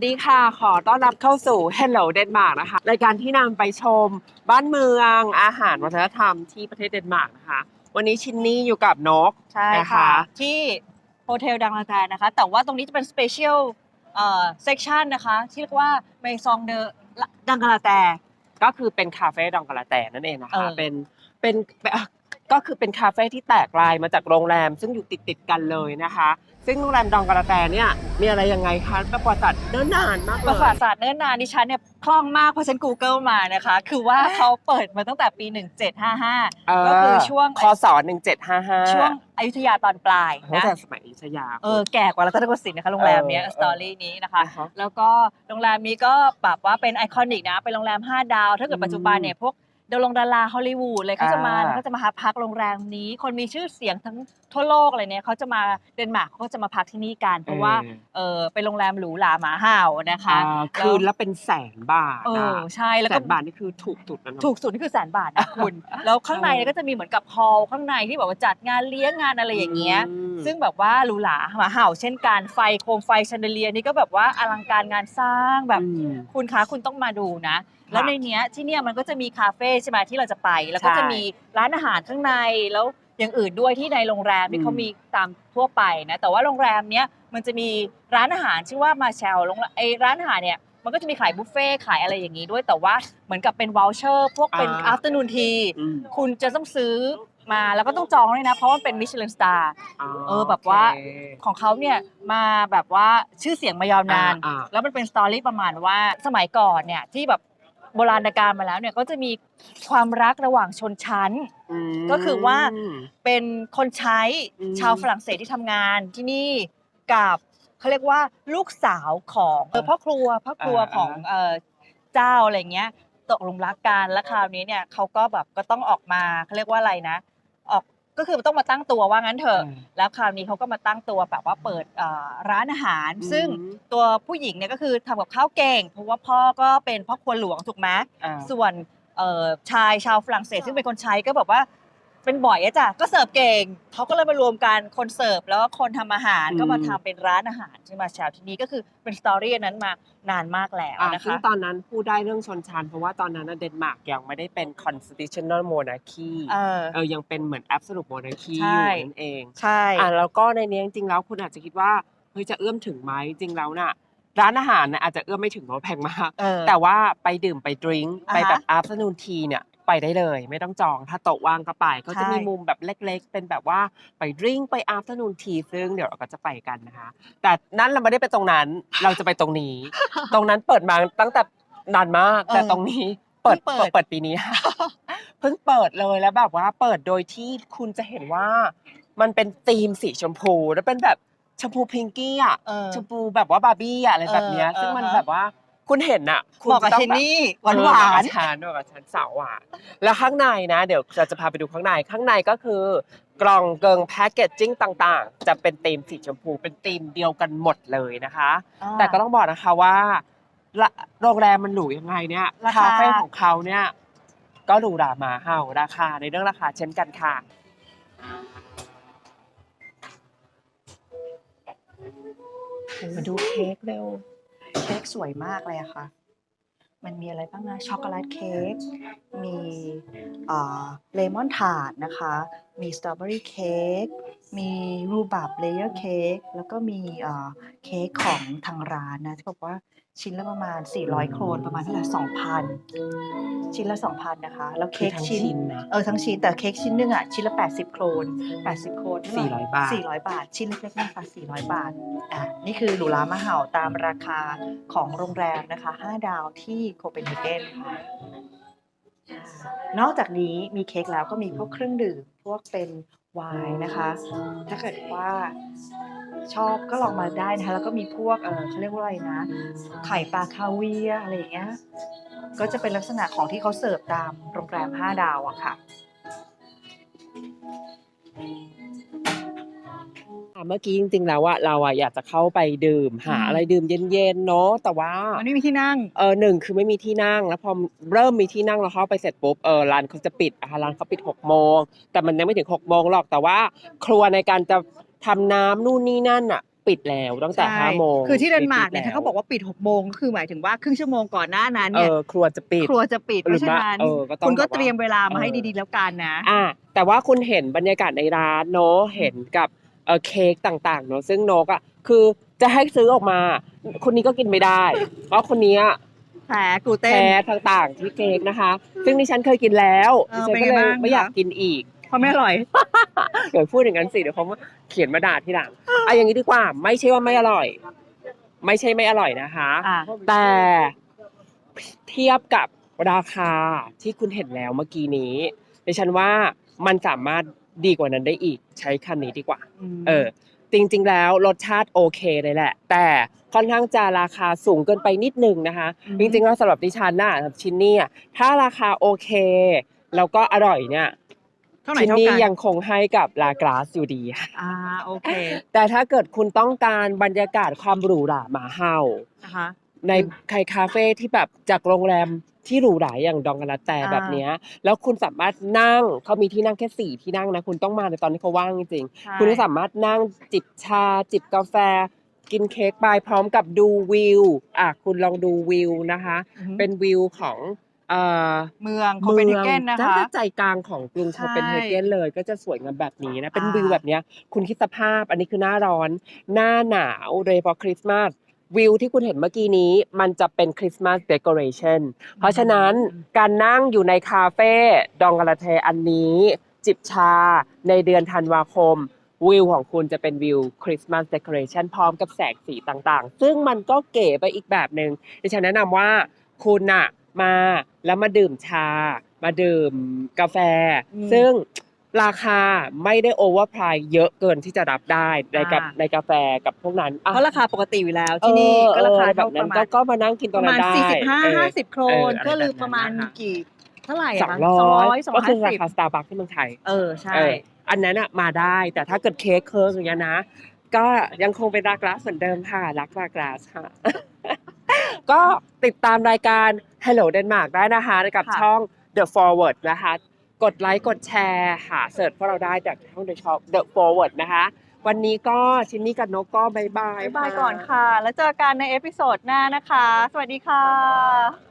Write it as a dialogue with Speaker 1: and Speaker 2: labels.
Speaker 1: วัสดีค่ะ ขอต้อนรับเข้าสู่ Hello Denmark นะคะ รายการที่นำไปชมบ้านเมืองอาหารวัฒนธรรมที่ประเทศเดนมาร์กนะคะ วันนี้ชินนี่อยู่กับนก
Speaker 2: ใช่
Speaker 1: นะคะ
Speaker 2: ค่ะ ที่โฮเทลดังลาแตนะคะ แต่ว่าตรงนี้จะเป็นสเปเชียลเอ่อเซกชันนะคะ ที่เรียกว่าเมซองเดดังลาแต
Speaker 1: ก็คือเป็นคาเฟ่ดองกะลาแตนั่นเองนะ
Speaker 2: เอ
Speaker 1: คะ
Speaker 2: อ
Speaker 1: เป็นเป็นเป็นอะ ก็คือเป็นคาเฟ่ที่แตกลายมาจากโรงแรม ซึ่งอยู่ติดติดๆกันเลยนะคะ ซึ่งโรงแรมดองกะลาแตเนี่ยมีอะไรยังไงคะประวัติศาสตร์เนิ่นนานมากเลย
Speaker 2: ประวัติศาสตร์เนิ่นนานดิฉันเนี่ยคล่องมากเพราะฉัน Google มานะคะ คือว่าเขาเปิดมาตั้งแต่ปี 1755
Speaker 1: เออ
Speaker 2: ก็คือช่วง
Speaker 1: คศ1755
Speaker 2: ช่วงอยุธยาตอนปลาย
Speaker 1: ตั้ง
Speaker 2: นะ
Speaker 1: แต่สมัยอยุธยา
Speaker 2: เออแก่กว่ารัตนโกสินทร์นะคะโรงแรมเนี้ย
Speaker 1: เออ
Speaker 2: สตอรี่นี้นะคะ
Speaker 1: อ่าฮะ
Speaker 2: แล้วก็โรงแรมนี้ก็แบบว่าเป็นไอคอนิกนะ เป็นโรงแรม 5 ดาว ถ้าเกิดปัจจุบันเนี่ยพวก ดารงดาราฮอลลีวูดเลยเขาจะมา
Speaker 1: อ่า
Speaker 2: แล้วก็จะมาพักโรงแรมนี้ คนมีชื่อเสียงทั้งทั่วโลกอะไรเนี่ยเขาจะมาเดนมาร์กเขาก็จะมาพักที่นี่กัน เพราะว่าเออเป็นโรงแรมหรูหราหมาเห่านะคะ
Speaker 1: อ่าคืนละเป็นแสนบาท
Speaker 2: เออ
Speaker 1: อะ
Speaker 2: ใช่แล้ว
Speaker 1: แส
Speaker 2: ก็
Speaker 1: นบาทนี่คือถูกสุดแล้วเนอะ
Speaker 2: ถูกสุดนี่คือแสนบาทนะคุณแล้วข้างในเนี่ยก็จะมีเหมือนกับฮอลล์ข้างในที่แบบว่าจัดงานเลี้ยงงานอะไรอย่างเงี้ย
Speaker 1: ม
Speaker 2: ซึ่งแบบว่าหรูหราหมาเห่าเช่นการไฟโคมไฟแชนเดเลียนี่ก็แบบว่าอลังการงานสร้างแบบ
Speaker 1: อืม
Speaker 2: คุณคะคุณต้องมาดูนะ แล้วในเนี้ยที่เนี่ยมันก็จะมีคาเฟ่ใช่ไหมที่เราจะไป แล้วก็
Speaker 1: ใช่
Speaker 2: จะมีร้านอาหารข้างในแล้วอย่างอื่นด้วยที่ในโรงแรม
Speaker 1: อื
Speaker 2: ที่
Speaker 1: ม
Speaker 2: เขามีตามทั่วไปนะแต่ว่าโรงแรมเนี้ยมันจะมีร้านอาหารชื่อว่ามาเชลโรงแรมไอร้านอาหารเนี่ยมันก็จะมีขายบุฟเฟ่ต์ขายอะไรอย่างนี้ด้วยแต่ว่าเหมือนกับเป็นวอลเชอร์พวกเป็น
Speaker 1: อ่า
Speaker 2: afternoon tea
Speaker 1: อืม
Speaker 2: คุณจะต้องซื้อมาแล้วก็ต้องจองด้วยนะ เพราะว่ามันเป็นมิชลินสตาร์เออแบบว่า
Speaker 1: โอเค
Speaker 2: ของเขาเนี่ยมาแบบว่าชื่อเสียงมายาวนาน
Speaker 1: อ่าอ่า
Speaker 2: แล้วมันเป็นสตอรี่ประมาณว่าสมัยก่อนเนี่ยที่แบบ โบราณกาลมาแล้วเนี่ยก็จะมีความรักระหว่างชนชั้น
Speaker 1: ม
Speaker 2: ก็คือว่าเป็นคนใช้
Speaker 1: อืม
Speaker 2: ชาวฝรั่งเศสที่ทำงานที่นี่กับเขาเรียกว่าลูกสาวของเออพ่อครัวพ่อครัว
Speaker 1: อ่า
Speaker 2: ของเออเจ้าอะไรเงี้ยตกหลุมรักกันแล้วคราวนี้เนี่ยเขาก็แบบก็ต้องออกมาเขาเรียกว่าอะไรนะ ออก ก็คือต้องมาตั้งตัวว่างั้นเถอะ แล้วคราวนี้เขาก็มาตั้งตัวแบบว่าเปิดเอ่อร้านอาหาร ซึ่ง
Speaker 1: อืม
Speaker 2: ตัวผู้หญิงเนี่ยก็คือทำกับข้าวเก่ง เพราะว่าพ่อก็เป็นพ่อครัวหลวงถูกไหม
Speaker 1: อ่า
Speaker 2: ส่วนเอ่อชายชาวฝรั่งเศสซึ่งเป็นคนใช้ก็แบบว่า เป็นบ่อยอะจ้ะก็เสิร์ฟเก่งเขาก็เลยมารวมกันคนเสิร์ฟแล้วก็คนทำอาหาร
Speaker 1: อืม
Speaker 2: ก็มาทำเป็นร้านอาหารที่มาชาวที่นี่ก็คือเป็นสตอรี่อันนั้นมานานมากแล้ว
Speaker 1: อ่า
Speaker 2: นะ
Speaker 1: ซึ่ง
Speaker 2: คะ
Speaker 1: ตอนนั้นพูดได้เรื่องชนชั้นเพราะว่าตอนนั้นน่ะเดนมาร์กยังไม่ได้เป็น constitutional monarchy
Speaker 2: เออ
Speaker 1: เออยังเป็นเหมือน absolute monarchy
Speaker 2: ใช่
Speaker 1: อยู่นั่นเอง
Speaker 2: ใช่
Speaker 1: อ่าแล้วก็ในนี้จริงๆแล้วคุณอาจจะคิดว่าเฮ้ยจะเอื้อมถึงไหมจริงๆแล้วน่ะ ร้านอาหารน่ะอาจจะเอื้อมไม่ถึงเพราะแพงมาก
Speaker 2: เออ
Speaker 1: แต่ว่าไปดื่มไปดริงก์
Speaker 2: อ่าฮะ
Speaker 1: ไปแบบ afternoon tea เนี่ย ไปได้เลย ไม่ต้องจองถ้าโต๊ะว่างก็ไป ก็จะ
Speaker 2: ใช่
Speaker 1: มีมุมแบบเล็ก ๆ เป็นแบบว่าไปดริงก์ไป afternoon tea ซึ่งเดี๋ยวเราก็จะไปกันนะคะ แต่นั้นเราไม่ได้ไปตรงนั้นเราจะไปตรงนี้ ตรงนั้นเปิดมาตั้งแต่นานมากแต่
Speaker 2: เออ
Speaker 1: ตรงนี้เปิด
Speaker 2: เพิ่งเปิด
Speaker 1: เปิดปีนี้เพิ่งเปิดเลยแล้วแบบว่าเปิดโดยที่คุณจะเห็นว่า มันเป็นธีมสีชมพูแล้วเป็นแบบชมพูพิงกี้อะ
Speaker 2: เออ
Speaker 1: ชมพูแบบว่าบาร์บี้อะอะไรแบบเนี้ย
Speaker 2: เออ
Speaker 1: ซึ่งมัน
Speaker 2: เออ
Speaker 1: แบบว่า คุณเห็นอะคุณ
Speaker 2: เหมาะกับ
Speaker 1: จะต้
Speaker 2: เช
Speaker 1: องแบบ
Speaker 2: นนี่ห
Speaker 1: เอ
Speaker 2: วาน
Speaker 1: อ
Speaker 2: หวา
Speaker 1: เหมาะ
Speaker 2: น
Speaker 1: กับฉันเหมาะกับฉันสาวหวานแล้วข้างในนะ เดี๋ยวเราจะพาไปดูข้างในข้างในก็คือกล่องเกิงแพคเกจจิ้งต่างๆ จะเป็นธีมสีชมพูเป็นธีมเดียวกันหมดเลยนะคะ แต่ก็ต้องบอกนะคะว่าละโรงแรมมันหรูยังไงเนี่ย
Speaker 2: ราคา
Speaker 1: คาเฟ่ของเขาเนี่ย ก็หรูหรามาเห่าราคาในเรื่องราคาเช่นกันค่ะ
Speaker 2: มาดูเค้กเร็วเค้กสวยมากเลยอะค่ะ มันมีอะไรบ้างนะช็อกโกแลตเค้ก มีเลมอนทาร์ตนะคะ มีสตรอเบอรี่เค้ก มีรูบับเลเยอร์เค้กแล้วก็มีเอ่อเค้กของทางร้านนะที่บอกว่าชิ้นละประมาณ 400 โครนประมาณเท่าไหร่2,000 ชิ้นละ 2,000 นะคะ แล้วเค้ก
Speaker 1: คือทั้ง
Speaker 2: ชิ้น
Speaker 1: ชิ้นนะ
Speaker 2: เออทั้งชิ้นแต่เค้กชิ้นหนึงอะชิ้นละ 80 โครน80 โครนเท่ไห
Speaker 1: 400 บาท
Speaker 2: 400 บาท ชิ้นเล็กๆนะคะ400 บาทอะนี่คือหรูหรามาเห่าตามราคาของโรงแรมนะคะ 5 ดาวที่โคเปนเฮเกนค่ะอ่านอกจากนี้มีเค้กแล้วก็มีพวกเครื่องดื่ม พวกเป็น วน์นะคะ ถ้าเกิดว่าชอบก็ลองมาได้นะคะ แล้วก็มีพวกเออเขาเรียกว่าอะไรนะ ไข่ปลาคาเวียอะไรอย่างเงี้ย ก็จะเป็นลักษณะของที่เขาเสิร์ฟตามโรงแรม 5 ดาวอะค่ะ
Speaker 1: อะเมื่อกี้จริงๆแล้วอะเราอะอยากจะเข้าไปดื่ม หา
Speaker 2: อืม
Speaker 1: อะไรดื่มเย็นๆเนาะแต่ว่า
Speaker 2: มันไม่มีที่นั่ง
Speaker 1: เออหนึ่งคือไม่มีที่นั่งแล้วพอเริ่มมีที่นั่งเราเข้าไปเสร็จปุ๊บเออร้านเขาจะปิดอะร้านเขาปิดหกโมงแต่มันยังไม่ถึงหกโมงหรอกแต่ว่า ครัวในการจะทำน้ำนู่นนี่นั่นอะปิดแล้วตั้งแต่
Speaker 2: ใช่
Speaker 1: ห้าโมง
Speaker 2: คือที่เดนมาร์กเนี่ย
Speaker 1: ปิด
Speaker 2: ถ้าเขาบอกว่าปิดหกโมงก็คือหมายถึงว่าครึ่งชั่วโมงก่อนหน้านั้น
Speaker 1: เอ
Speaker 2: เนี่ย
Speaker 1: อครัวจะปิด
Speaker 2: ครัวจะปิด
Speaker 1: หรื
Speaker 2: เพ
Speaker 1: อ
Speaker 2: ราะฉะนั้น
Speaker 1: เออก็ต้อง
Speaker 2: คุณก็
Speaker 1: แบบว่า
Speaker 2: เตรียมเวลามาให้
Speaker 1: เออ
Speaker 2: ดีๆแล้วกันนะ
Speaker 1: อ่าแต่ว่าคุณเห็นบรรยากาศในร้านเนอะเห็นกับ เออเค้กต่างๆเนอะซึ่งนกอะคือจะให้ซื้อออกมา คนนี้ก็กินไม่ได้ เพราะคนเนี้ย
Speaker 2: แผลกลูเต้น
Speaker 1: แพ้ต่างๆที่เค้กนะคะ ซึ่งดิฉันเคยกินแล้ว
Speaker 2: เออ
Speaker 1: ดิฉัน
Speaker 2: เป็น
Speaker 1: ก็
Speaker 2: ไง
Speaker 1: เลย
Speaker 2: บ้าง
Speaker 1: ไม่อยาก
Speaker 2: คะ
Speaker 1: กินอีก
Speaker 2: เพราะไม่อร่อย
Speaker 1: เดี๋ยวพูดอย่างนั้นสิเดี๋ยวเขาเขียนมาด่าทีหลังอะอย่างนี้ดีกว่า ไม่ใช่ว่าไม่อร่อย ไม่ใช่ไม่อร่อยนะคะ
Speaker 2: อ่า
Speaker 1: แต่เทียบกับราคาที่คุณเห็นแล้วเมื่อกี้นี้ดิฉันว่ามันสามารถ ดีกว่านั้นได้อีกใช้คำนี้ดีกว่า เออ จริงๆ แล้วรสชาติโอเคเลยแหละ แต่ค่อนข้างจะราคาสูงเกินไปนิดนึงนะคะ
Speaker 2: อืม
Speaker 1: จริงๆแล้วสำหรับดิฉันน่ะสำหรับชิ้นนี้อะถ้าราคาโอเคแล้วก็อร่อยเนี่ย
Speaker 2: เท่าไหร่
Speaker 1: ชิ้น
Speaker 2: เท่า
Speaker 1: นี้
Speaker 2: กัน
Speaker 1: ยังคงให้กับลากราสอยู่ดีค่ะ
Speaker 2: อ่าโอเค
Speaker 1: แต่ถ้าเกิดคุณต้องการบรรยากาศความหรูหราหมาเห่า
Speaker 2: นะคะ
Speaker 1: ในไคคาเฟ่ที่แบบจากโรงแรมที่หรูหราอย่างดองกันลาแต่
Speaker 2: อ่า
Speaker 1: แบบเนี้ยแล้วคุณสามารถนั่งเขามีที่นั่งแค่สี่ที่นั่งนะ คุณต้องมาในตอนที่เขาว่างจริง
Speaker 2: ใช่
Speaker 1: ๆคุณก็สามารถนั่งจิบชา จิบกาแฟ กินเค้กไปพร้อมกับดูวิวอะคุณลองดูวิวนะคะ
Speaker 2: อือฮึ
Speaker 1: เป็นวิวของเอ่อ
Speaker 2: เมืองโคเปนเฮเกนนะ
Speaker 1: มือง
Speaker 2: คะ
Speaker 1: ใจกลางของกรุง
Speaker 2: ใช่
Speaker 1: โคเปนเฮเกนเลย ก็จะสวยงามแบบนี้นะ เป็น
Speaker 2: อ่า
Speaker 1: วิวแบบเนี้ยคุณคิดสภาพอันนี้คือหน้าร้อน หน้าหนาวโดยเฉพาะคริสต์มาส วิวที่คุณเห็นเมื่อกี้นี้มันจะเป็นคริสต์มาสเดคอเรชันเพราะฉะนั้นการนั่งอยู่ในคาเฟ่ดองกาลาเทอันนี้ จิบชาในเดือนธันวาคม วิวของคุณจะเป็นวิวคริสต์มาสเดคอเรชันพร้อมกับแสงสีต่างๆ ซึ่งมันก็เก๋ไปอีกแบบหนึ่งดิฉันแนะนำว่าคุณน่ะมาแล้วมาดื่มชา มาดื่มกาแฟ
Speaker 2: อืม
Speaker 1: ซึ่ง ราคาไม่ได้โอเวอร์ไพรส์เยอะเกินที่จะรับได้ในกับ
Speaker 2: อ่า
Speaker 1: ในกาแฟกับพวกนั้นอะ
Speaker 2: เพราะราคาปกติอยู่แล้วที่นี่
Speaker 1: เออ
Speaker 2: ก็ราคา
Speaker 1: เออแบ
Speaker 2: เท่า
Speaker 1: บ
Speaker 2: ป
Speaker 1: นั้น
Speaker 2: ระมา
Speaker 1: ก็
Speaker 2: ณ
Speaker 1: ก็มานั่งกินต
Speaker 2: ป
Speaker 1: รง
Speaker 2: ระ
Speaker 1: นั้
Speaker 2: มาณ
Speaker 1: นได้
Speaker 2: สี่สิบห้า
Speaker 1: เออ
Speaker 2: ห้าสิบโคร
Speaker 1: เออนอะไร
Speaker 2: ก็ลือ
Speaker 1: แบบนั้น
Speaker 2: ประมาณ
Speaker 1: นะคะ
Speaker 2: กี่เท่าไหร่
Speaker 1: ส
Speaker 2: อะ
Speaker 1: อง
Speaker 2: คะ
Speaker 1: ร้อย
Speaker 2: สอง
Speaker 1: ก็
Speaker 2: ร้อย
Speaker 1: คือ
Speaker 2: ห้า
Speaker 1: รา
Speaker 2: สิบ
Speaker 1: คาสตาร์บัคที่เมืองไทย
Speaker 2: เออ ใช่
Speaker 1: เอออันนั้นอะมาได้ แต่ถ้าเกิดเค้กเคิร์กอย่างเงี้ยนะ ก็ยังคงเป็นรากลาสเหมือนเดิมค่ะ รักรากลาสค่ะ ก็ติดตามรายการ Hello Denmark ได้นะคะ กับ
Speaker 2: ค่ะ
Speaker 1: ช่อง The Forward นะคะ กดไลค์กดแชร์หาเสิร์ชพวกเราได้จากช่อง The Shop The Forward นะคะ วันนี้ก็ชินนี่กับนกก็บายบาย
Speaker 2: บ๊ายบายก่อนค่ะ แล้วเจอกันในเอพิโซดหน้านะคะ สวัสดีค่ะ